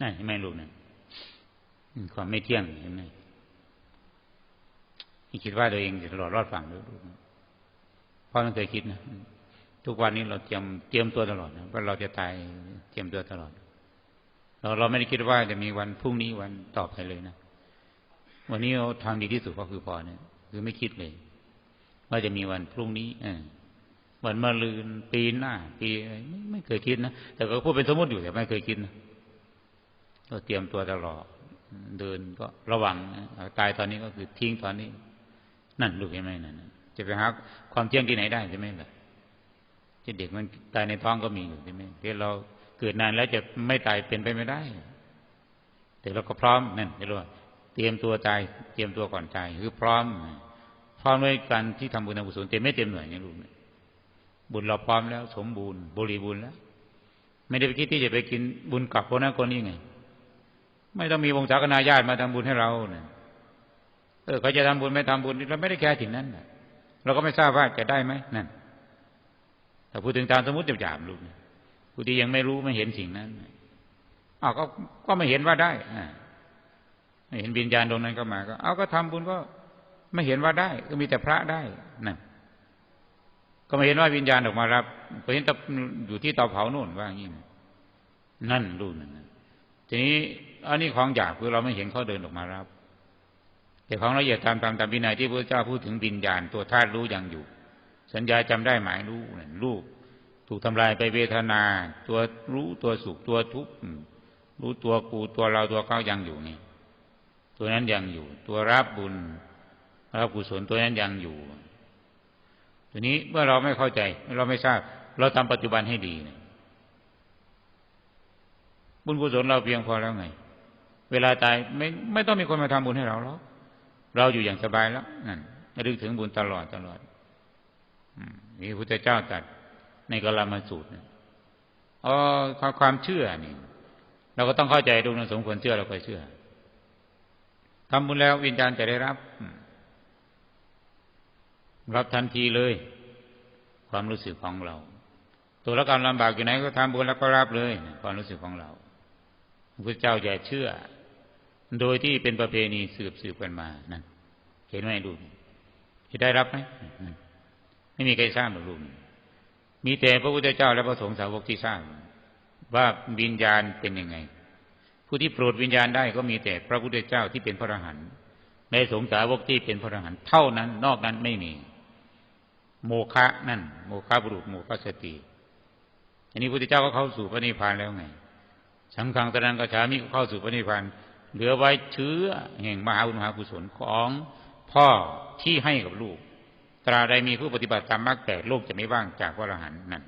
นั่นเห็นไหมลูกนั่นความไม่เที่ยงเห็นไหมคิดว่าตัวเองจะตลอดรอดฝั่งลูกพ่อต้องเคยคิดนะทุกวันนี้เราเตรียมเตรียมตัวตลอดนะว่าเราจะตายเตรียมตัวตลอด เราเราไม่ได้คิดว่าจะมีวันพรุ่งนี้วันต่อไปเลยนะวันนี้เราทางดีที่สุดก็คือพอเนี่ย คือไม่คิดเลย ว่าจะมีวันพรุ่งนี้เอวันมะรืนปีหน้า ปีไม่ไม่เคยคิดนะแต่ก็พูดเป็นสมมติอยู่แต่ไม่เคยคิดนะ ก็เตรียมตัวตลอดเดินก็ระวังตายตอนนี้ก็คือทิ้งตอนนี้ นั่นลูเห็นไหมนั่นจะไปหาความเที่ยงที่ไหนได้ใช่ไหมล่ะจะเด็กมันตายในท้องก็มีอยู่ใช่ไหมที่เราเกิดนานแล้วจะไม่ตายเป็นไปไม่ได้ แต่เราก็พร้อมนั่นเรียกว่าเตรียมตัวตายเตรียมตัวก่อนตายคือพร้อม พร้อมด้วยการที่ทำบุญทำกุศลเต็มไม่เต็มหน่วยนี่ลูกบุญเราพร้อมแล้ว สมบูรณ์ บริบูรณ์แล้ว ไม่ได้ไปคิดที่จะไปกินบุญกับคนนั้นคนนี้ไง ไม่ต้องมีวงศาคณาญาติมาทำบุญให้เราเนี่ยเออเขาจะทำบุญไม่ทำบุญเราไม่ได้แคร์ถึงนั้นเราก็ไม่ทราบว่าจะได้ไหมนั่นแต่พูดถึงตามสมมติหยาบๆลูกผู้ที่ยังไม่รู้ไม่เห็นสิ่งนั้นอ้าวก็ก็ไม่เห็นว่าได้ไม่เห็นวิญญาณตรงนั้นก็มาก็ เอาก็ทำบุญก็ไม่เห็นว่าได้ ก็มีแต่พระได้นั่นก็ไม่เห็นว่าวิญญาณออกมารับไปเห็นอยู่ที่เตาเผาโน่นว่างี้นั่นรู้นั่น ทีนี้อันนี้ของหยาบคือเราไม่เห็นเขาเดินออกมารับ แต่ของละเอียดตามตามตามวินัยที่พระเจ้าพูดถึงวิญญาณตัวธาตุรู้ยังอยู่ สัญญาจำได้หมายรู้นั่นรู้ถูกทำลายไปเวทนา ตัวรู้ตัวสุขตัวทุกข์รู้ตัวกูตัวเราตัวเขายังอยู่นี่ตัวนั้นยังอยู่ ตัวรับบุญรับกุศลตัวนั้นยังอยู่ทีนี้เมื่อเราไม่เข้าใจ เราไม่ทราบ เราทำปัจจุบันให้ดี บุญกุศลเราเพียงพอแล้วไง เวลาตายไม่ไม่ต้องมีคนมาทำบุญให้เราหรอกเราอยู่อย่างสบายแล้วนั่นรึกถึงบุญตลอดตลอดนี่พระเจ้าตรัสในกลามาสูตรอ๋อความเชื่อนี่เราก็ต้องเข้าใจดูนะสมควรเชื่อเราก็เชื่อทำบุญแล้ววิญญาณจะได้รับ รับทันทีเลย ความรู้สึกของเรา ตัวละการลำบากอยู่ไหนก็ทำบุญแล้วก็รับเลย ความรู้สึกของเรา พระเจ้าอย่าเชื่อ โดยที่เป็นประเพณีสืบสืบกันมานั่นเห็นไหมดูจะได้รับไหมไม่มีใครทราบหรอกลูกมีแต่พระพุทธเจ้าและพระสงฆ์สาวกที่ทราบว่าวิญญาณเป็นยังไง ผู้ที่โปรดวิญญาณได้ก็มีแต่พระพุทธเจ้าที่เป็นพระอรหันต์ในสงฆ์สาวกที่เป็นพระอรหันต์เท่านั้น นอกนั้นไม่มี โมฆะนั่น โมฆะบุรุษโมฆะสติอันนี้พระพุทธเจ้าก็เข้าสู่พระนิพพานแล้วไง สังฆังตรังกระฉามิเข้าสู่พระนิพพานเหลือไว้เชื้อแห่งมหาบุญมหากุศลของพ่อที่ให้กับลูก ตราใดมีผู้ปฏิบัติตามมรรคแปดโลกจะไม่ว่างจากพระอรหันต์นั่น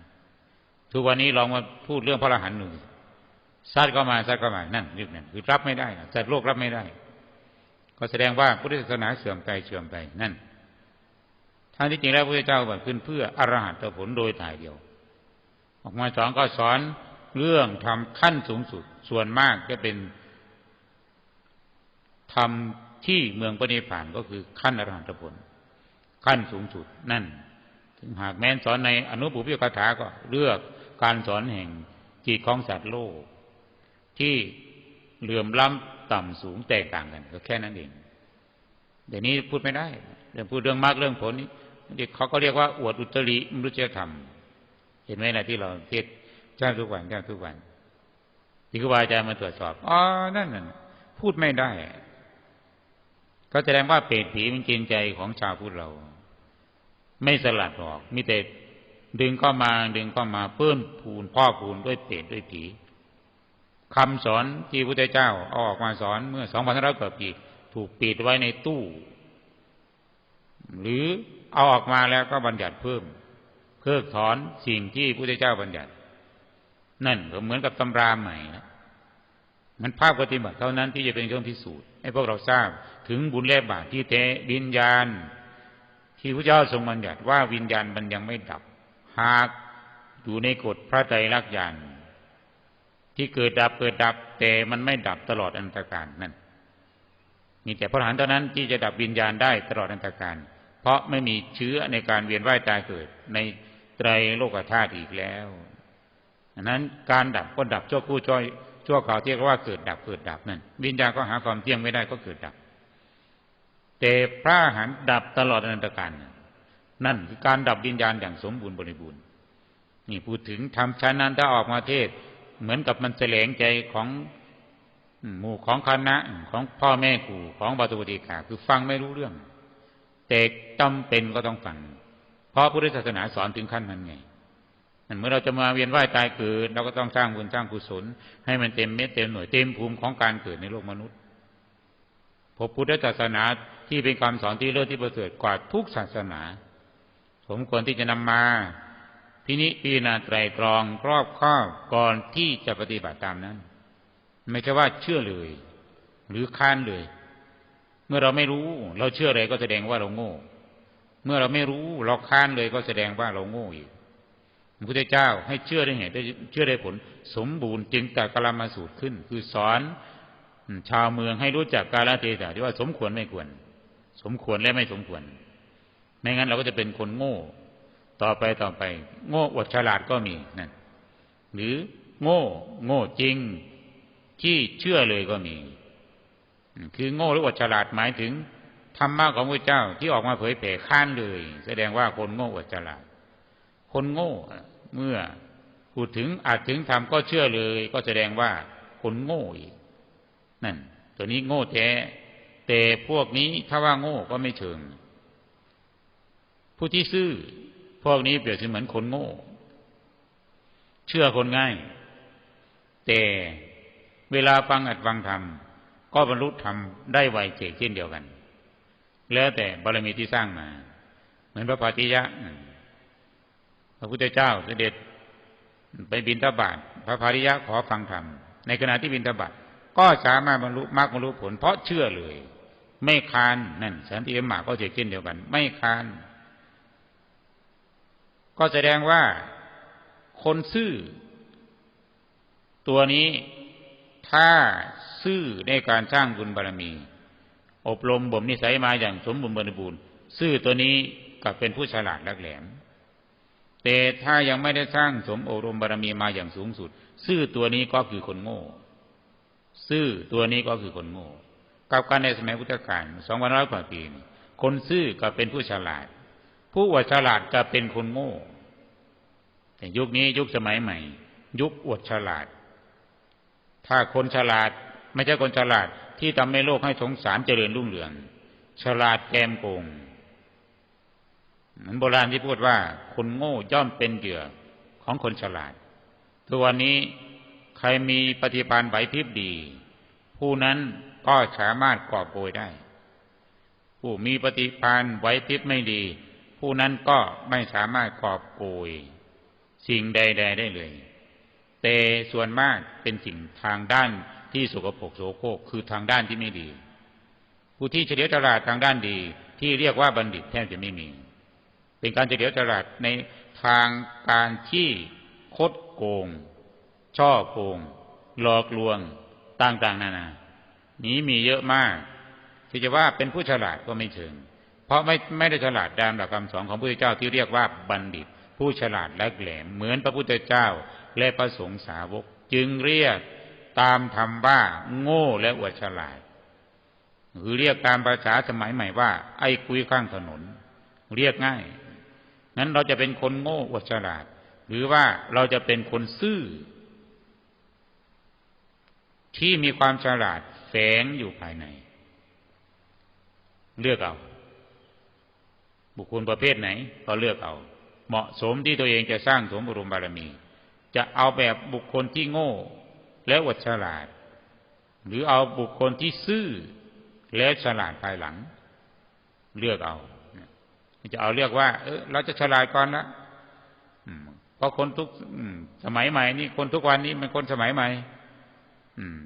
ทุกวันนี้ลองมาพูดเรื่องพระอรหันต์หนึ่งซัดก็มาซัดก็มานั่นนี่นั่นคือรับไม่ได้จัดโลกรับไม่ได้ ก็แสดงว่าพุทธศาสนาเสื่อมไปเสื่อมไปนั่นท่างที่จริงแล้วพระเจ้าบัตขึ้นเพื่ออรหัตผลโดยถ่ายเดียว ออกมาสอนก็สอน เรื่องทำขั้นสูงสุด ส่วนมากจะเป็นทำที่เมืองปณิพานก็คือขั้นอรหันตผล ขั้นสูงสุดนั่น ถึงหากแม้นสอนในอนุปุพิคาถาก็เลือกการสอนแห่งจิตของสัตว์โลก ที่เหลื่อมล้ำต่ำสูงแตกต่างกัน ก็แค่นั้นเองเดี๋ยวนี้พูดไม่ได้เรื่องพูดเรื่องมากเรื่องผลนี้เด็กเขาก็เรียกว่าอวดอุตริมรุจธรรม เห็นไหมนะที่เราเทศ เจ้าทุกวันเจ้าทุกวันที่ครูบาอาจารย์มาตรวจสอบอ๋อนั่นน่ะพูดไม่ได้ ก็แสดงว่าเปรตผีมันกินใจของชาวพุทธเรา ไม่สลัดออกมีแต่ดึงเข้ามาดึงเข้ามาเพิ่มพูนพ่อพูนด้วยเปรตด้วยผีคำสอนที่พระพุทธเจ้าเอาออกมาสอนเมื่อสองพันห้าร้อยกว่าปีถูกปิดไว้ในตู้ หรือเอาออกมาแล้วก็บัญญัติเพิ่ม เพิกถอนสิ่งที่พระพุทธเจ้าบัญญัติ นั่นก็เหมือนกับตำราใหม่นะมันภาคปฏิบัติเท่านั้นที่จะเป็นเครื่องพิสูจน์ให้พวกเราทราบถึงบุญและบาปที่แท้วิญญาณ ที่พระเจ้าทรงบัญญัติว่าวิญญาณมันยังไม่ดับ หากอยู่ในกฎพระใจรักญาณที่เกิดดับเกิดดับ แต่มันไม่ดับตลอดอันตรการนั่นมีแต่พระอรหันต์เท่านั้นที่จะดับวิญญาณได้ตลอดอันตรการ เพราะไม่มีเชื้อในการเวียนว่ายตายเกิดในไตรโลกธาตุอีกแล้ว ดังนั้นการดับก็ดับชั่วคู่ช่วยชั่วคราวที่เรียกว่าเกิดดับเกิดดับนั่นวิญญาณก็หาความเที่ยงไม่ได้ก็เกิดดับ แต่พระหันดับตลอดอนันตการนั่นคือการดับวิญญาณอย่างสมบูรณ์บริบูรณ์นี่พูดถึงทำชั้นนั้นถ้าออกมาเทศ เหมือนกับมันแสลงใจของหมู่ของคณะของพ่อแม่ครูของบาตุติกาคือฟังไม่รู้เรื่อง แต่จำเป็นก็ต้องฟังเพราะพุทธศาสนาสอนถึงขั้นนั้นไง เมื่อเราจะมาเวียนว่ายตายเกิด เราก็ต้องสร้างบุญสร้างกุศล ให้มันเต็มเม็ดเต็มหน่วยเต็มภูมิของการเกิดในโลกมนุษย์พระพุทธศาสนาที่เป็นคำสอนที่เลิศที่ประเสริฐกว่าทุกศาสนา สมควรที่จะนำมาพินิจพิจารณาไตรตรองรอบคอบก่อนที่จะปฏิบัติตามนั้น ไม่ใช่ว่าเชื่อเลย หรือค้านเลย เมื่อเราไม่รู้ เราเชื่ออะไรก็แสดงว่าเราโง่ เมื่อเราไม่รู้เราค้านเลยก็แสดงว่าเราโง่อีก พระพุทธเจ้าให้เชื่อได้เหตุเชื่อได้ผล สมบูรณ์จึงแต่กลามาสูตรขึ้น คือสอนชาวเมืองให้รู้จักกาลเทศะที่ว่าสมควรไม่ควร สมควรและไม่สมควร ไม่งั้นเราก็จะเป็นคนโง่ ต่อไปต่อไป โง่อดฉลาดก็มีนั่นหรือโง่ โง่จริง ที่เชื่อเลยก็มี คือโง่หรืออดฉลาดหมายถึงธรรมะของพระเจ้าที่ออกมาเผยแผ่ข้านเลย แสดงว่าคนโง่อดฉลาด คนโง่ เมื่อพูดถึงอาจถึงทำก็เชื่อเลย ก็แสดงว่าคนโง่อีกนั่น ตัวนี้โง่แท้ แต่พวกนี้ถ้าว่าโง่ก็ไม่เชิง ผู้ที่ซื่อ พวกนี้เปรียบเสมือนคนโง่ เชื่อคนง่าย แต่เวลาฟังอัดฟังธรรมก็บรรลุธรรมได้ไวเจเช่นเดียวกัน แล้วแต่บารมีที่สร้างมา เหมือนพระปฏิยะ พระพุทธเจ้าเสด็จไปบินทบาทพระภาริยะขอฟังธรรม ในขณะที่บินทบาทก็สามารถบรรลุมรรคบรรลุผล เพราะเชื่อเลย ไม่คานนั่นสันติเอมมาก็เช่นเดียวกัน ไม่คานก็แสดงว่าคนซื่อ ตัวนี้ถ้าซื่อในการสร้างบุญบารมี อบรมบ่มนิสัยมาอย่างสมบูรณ์บริบูรณ์ซื่อตัวนี้ก็เป็นผู้ฉลาดลักแหลม แต่ถ้ายังไม่ได้สร้างสมโอรมบารมีมาอย่างสูงสุด ซื่อตัวนี้ก็คือคนโง่ ซื่อตัวนี้ก็คือคนโง่กับการในสมัยพุทธกาลสองพันร้อยกว่าปีคนซื่อก็เป็นผู้ฉลาด ผู้อวดฉลาดก็เป็นคนโง่ แต่ยุคนี้ยุคสมัยใหม่ ยุคอวดฉลาด ถ้าคนฉลาดไม่ใช่คนฉลาดที่ทำให้โลกให้สงสารเจริญรุ่งเรือง ฉลาดแกมโกง เหมือนโบราณที่พูดว่าคนโง่ย่อมเป็นเหยื่อของคนฉลาดตัวนี้ใครมีปฏิภาณไหวพริบดี ผู้นั้นก็สามารถกอบโกยได้ ผู้มีปฏิภาณไหวพริบไม่ดี ผู้นั้นก็ไม่สามารถกอบโกย สิ่งใด ๆ ได้เลย แต่ส่วนมากเป็นสิ่งทางด้านที่สกปรกโสโครกคือทางด้านที่ไม่ดี ผู้ที่เฉลียวฉลาดทางด้านดีที่เรียกว่าบัณฑิตแทบจะไม่มี เป็นการเฉลียวฉลาดในทางการที่คดโกง ช่อโกง หลอกลวงต่างๆนานา นี้มีเยอะมาก ที่จะว่าเป็นผู้ฉลาดก็ไม่เชิง เพราะไม่ไม่ได้ฉลาดตามหลักคำสอนของพระพุทธเจ้าที่เรียกว่าบัณฑิต ผู้ฉลาดและแหลมเหมือนพระพุทธเจ้าและพระสงฆ์สาวก จึงเรียกตามธรรมว่า โง่และอวดฉลาดหรือเรียกตามภาษาสมัยใหม่ว่า ไอ้คุยข้างถนน เรียกง่าย นั้นเราจะเป็นคนโง่อวดฉลาด หรือว่าเราจะเป็นคนซื่อ ที่มีความฉลาดแฝงอยู่ภายใน เลือกเอา บุคคลประเภทไหน ก็เลือกเอา เหมาะสมที่ตัวเองจะสร้างสมบุรมบารมี จะเอาแบบบุคคลที่โง่ และอวดฉลาด หรือเอาบุคคลที่ซื่อ และฉลาดภายหลัง เลือกเอา จะเอาเรียกว่า เออเราจะฉลาดก่อนนะเพราะคนทุกสมัยใหม่นี่คนทุกวันนี้มันคนสมัยใหม่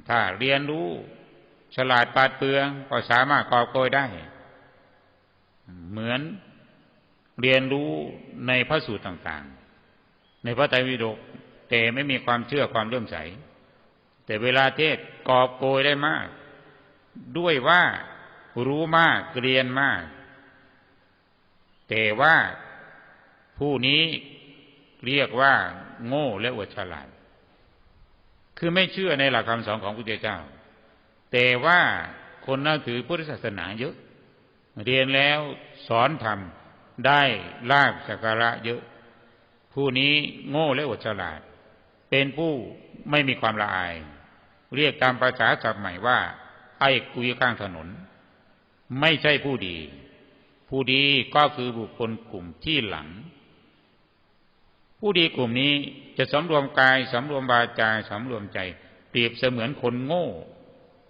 ถ้าเรียนรู้ ฉลาดปาดเปลืองก็สามารถกอบโกยได้ เหมือนเรียนรู้ในพระสูตรต่างๆ ในพระไตรปิฎกแต่ไม่มีความเชื่อความเลื่อมใส แต่เวลาเทศกอบโกยได้มาก ด้วยว่ารู้มากเรียนมาก แต่ว่าผู้นี้เรียกว่า โง่และอวดฉลาด คือไม่เชื่อในหลักคำสอนของพระพุทธเจ้า แต่ว่าคนนับถือพุทธศาสนาเยอะ เรียนแล้วสอนทำได้ลาบสักการะเยอะ ผู้นี้โง่และอวดฉลาด เป็นผู้ไม่มีความละอาย เรียกตามภาษาศัพท์ใหม่ว่า ไอ้กุยข้างถนน ไม่ใช่ผู้ดี ผู้ดีก็คือบุคคลกลุ่มที่หลัง ผู้ดีกลุ่มนี้จะสำรวมกายสำรวมวาจาสำรวมใจ เปรียบเสมือนคนโง่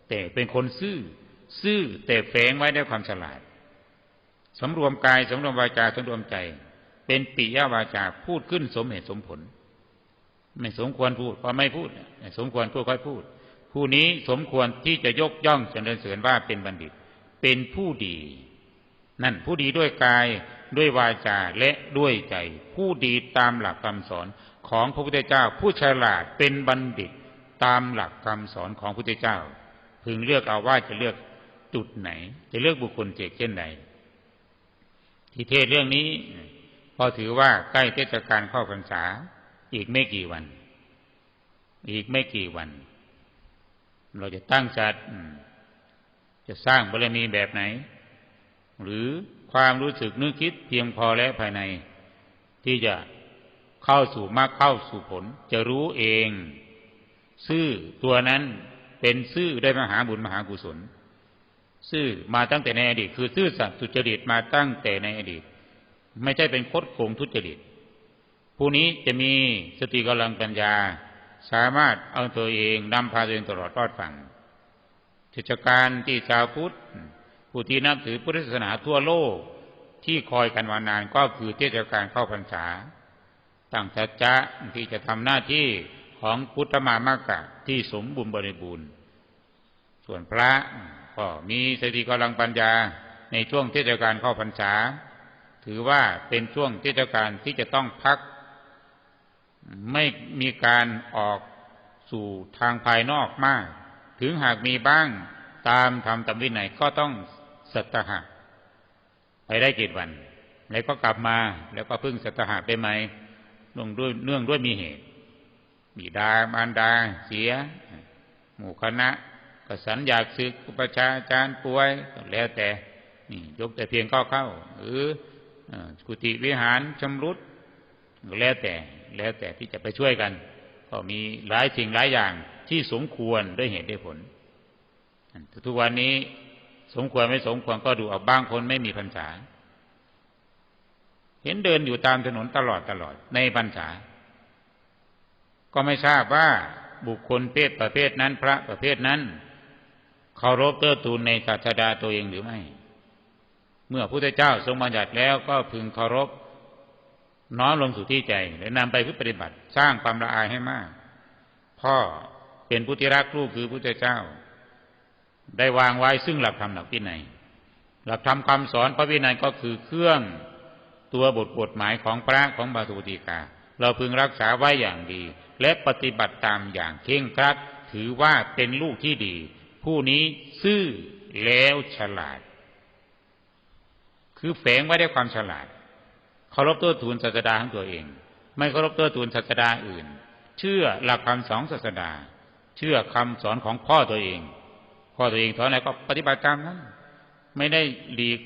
แต่เป็นคนซื่อ ซื่อแต่แฝงไว้ด้วยความฉลาดสำรวมกายสำรวมวาจาสำรวมใจ เป็นปิยวาจาพูดขึ้นสมเหตุสมผล ไม่สมควรพูดพอไม่พูดสมควรพูดค่อยพูด ผู้นี้สมควรที่จะยกย่องเสนอเสริญว่าเป็นบัณฑิต เป็นผู้ดี นั่นผู้ดีด้วยกายด้วยวาจาและด้วยใจ ผู้ดีตามหลักคำสอนของพระพุทธเจ้า ผู้ฉลาดเป็นบัณฑิตตามหลักคำสอนของพระพุทธเจ้า พึงเลือกเอาว่าจะเลือกจุดไหน จะเลือกบุคคลเจกเช่นใดที่เทศเรื่องนี้พอถือว่าใกล้เทศกาลเข้าพรรษา อีกไม่กี่วัน อีกไม่กี่วัน เราจะตั้งจัดจะสร้างบารมีแบบไหน หรือความรู้สึกนึกคิดเพียงพอแล้วภายใน ที่จะเข้าสู่มรรคเข้าสู่ผล จะรู้เอง ซื่อตัวนั้นเป็นซื่อได้มหาบุญมหากุศล ซื่อมาตั้งแต่ในอดีต คือซื่อสัตย์สุจริตมาตั้งแต่ในอดีต ไม่ใช่เป็นคดโกงทุจริต ผู้นี้จะมีสติกำลังปัญญา สามารถเอาตัวเองนำพาตัวเองตลอดรอดฝั่งกิจการที่ชาวพุทธ ผู้ที่นับถือพุทธศาสนาทั่วโลกที่คอยกันมานานก็คือเทศกาลเข้าพรรษาตั้งสัจจะที่จะทำหน้าที่ของพุทธมามากะที่สมบูรณ์บริบูรณ์ ส่วนพระก็มีสติกำลังปัญญาในช่วงเทศกาลเข้าพรรษา ถือว่าเป็นช่วงเทศกาลที่จะต้องพัก ไม่มีการออกสู่ทางภายนอกมาก ถึงหากมีบ้างตามธรรมตามวินัยก็ต้อง สัตหะไปได้เจ็ดวัน แล้วก็กลับมาแล้วก็พึ่งสัตหะไปไหมเนื่องด้วยเนื่องด้วยมีเหตุบิดามารดาเสีย หมู่คณะก็สันอยากศึกอุปชาอาจารย์ป่วยแล้วแต่นี่ยกแต่เพียงเข้าเข้าหรือกุฏิวิหารชำรุดแล้วแต่แล้วแต่ที่จะไปช่วยกัน ก็มีหลายสิ่งหลายอย่างที่สมควรด้วยเหตุด้วยผล ทุกวันนี้ สมควรไม่สมควรก็ดูเอาบางคนไม่มีพรรษา เห็นเดินอยู่ตามถนนตลอดตลอดในพรรษา ก็ไม่ทราบว่าบุคคลเพศประเภทนั้น พระประเภทนั้นเคารพเตื้อตูนในศาสดาตัวเองหรือไม่ เมื่อพระพุทธเจ้าทรงบัญญัติแล้วก็พึงเคารพน้อมลงสู่ที่ใจและนำไปปฏิบัติสร้างความละอายให้มาก พ่อเป็นผู้ที่รักลูกคือพระพุทธเจ้า ได้วางไว้ซึ่งหลักธรรมหลักวินัย หลักธรรมคำสอนพระวินัยก็คือเครื่องตัวบทกฎหมายของพระของบาสุติกา เราพึงรักษาไว้อย่างดี และปฏิบัติตามอย่างเข่งครัด ถือว่าเป็นลูกที่ดี ผู้นี้ซื่อแล้วฉลาด คือแฝงไว้ด้วยความฉลาดเคารพตัวทูลศาสดาของตัวเอง ไม่เคารพตัวทูลศาสดาอื่น เชื่อหลักคำสองศาสดา เชื่อคำสอนของพ่อตัวเอง พ่อตัวเองสอนอะไรก็ปฏิบัติตามนั้น ไม่ได้หลีก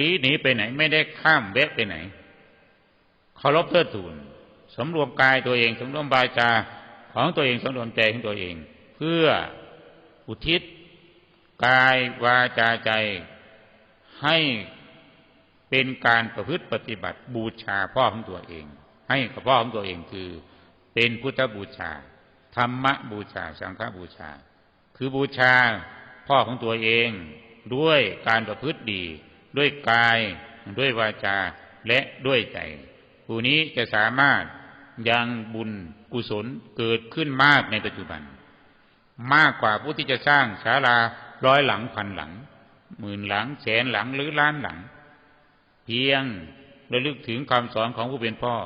ลี้หนีไปไหน ไม่ได้ข้ามแวะไปไหนเคารพเทิดทูนสมรวมกายตัวเองสมรวมบาจาของตัวเองสมรวมใจของตัวเอง เพื่ออุทิศกายวาจาใจ ให้เป็นการประพฤติปฏิบัติบูชาพ่อของตัวเอง ให้กับพ่อของตัวเองคือ เป็นพุทธบูชา ธรรมบูชา สังฆบูชา คือบูชา พ่อของตัวเอง ด้วยการประพฤติดี ด้วยกาย ด้วยวาจาและด้วยใจ ผู้นี้จะสามารถยังบุญกุศลเกิดขึ้นมากในปัจจุบัน มากกว่าผู้ที่จะสร้างศาลาร้อยหลังพันหลังหมื่นหลังแสนหลังหรือล้านหลัง เพียงระลึกถึงคำสอนของผู้เป็นพ่อ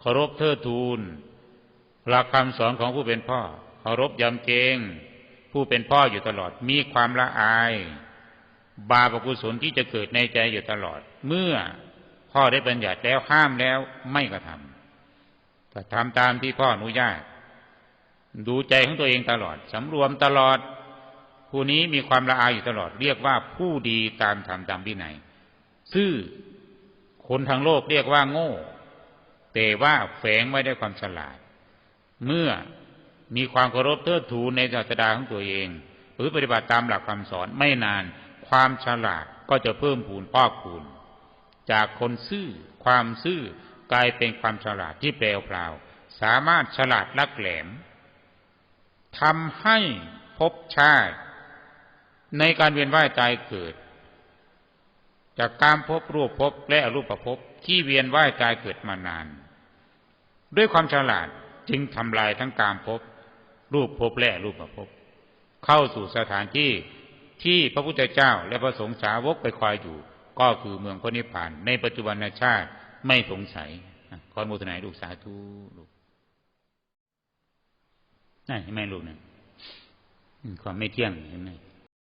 เคารพเทิดทูนหลักคำสอนของผู้เป็นพ่อเคารพยำเกรง ผู้เป็นพ่ออยู่ตลอด มีความละอาย บาปกุศลที่จะเกิดในใจอยู่ตลอด เมื่อพ่อได้บัญญัติแล้วห้ามแล้วไม่กระทำแต่ทำตามที่พ่ออนุญาต ดูใจของตัวเองตลอดสำรวมตลอด ผู้นี้มีความละอายอยู่ตลอด เรียกว่าผู้ดีตามธรรมตามวินัยซื่อคนทางโลกเรียกว่าโง่ แต่ว่าแฝงไว้ด้วยความฉลาด เมื่อ มีความเคารพเทิดทูนในศาสดาของตัวเอง หรือปฏิบัติตามหลักคำสอนไม่นาน ความฉลาดก็จะเพิ่มพูนพอกพูน จากคนซื่อ ความซื่อกลายเป็นความฉลาดที่แปลวพราว สามารถฉลาดลักแหลมทำให้ภพชาติ ในการเวียนว่ายตายเกิด จากการพบรูปภพและอรูปภพที่เวียนว่ายตายเกิดมานาน ด้วยความฉลาดจึงทำลายทั้งการพบ รูปภพแล่รูปภพเข้าสู่สถานที่ที่พระพุทธเจ้าและพระสงฆ์สาวกไปคอยอยู่ ก็คือเมืองพระนิพพาน ในปัจจุบันชาติไม่สงสัยขอมูทนายลูกสาธุลูกนั่นเห็นไหมลูกเนี่ยความไม่เที่ยงเห็นไหม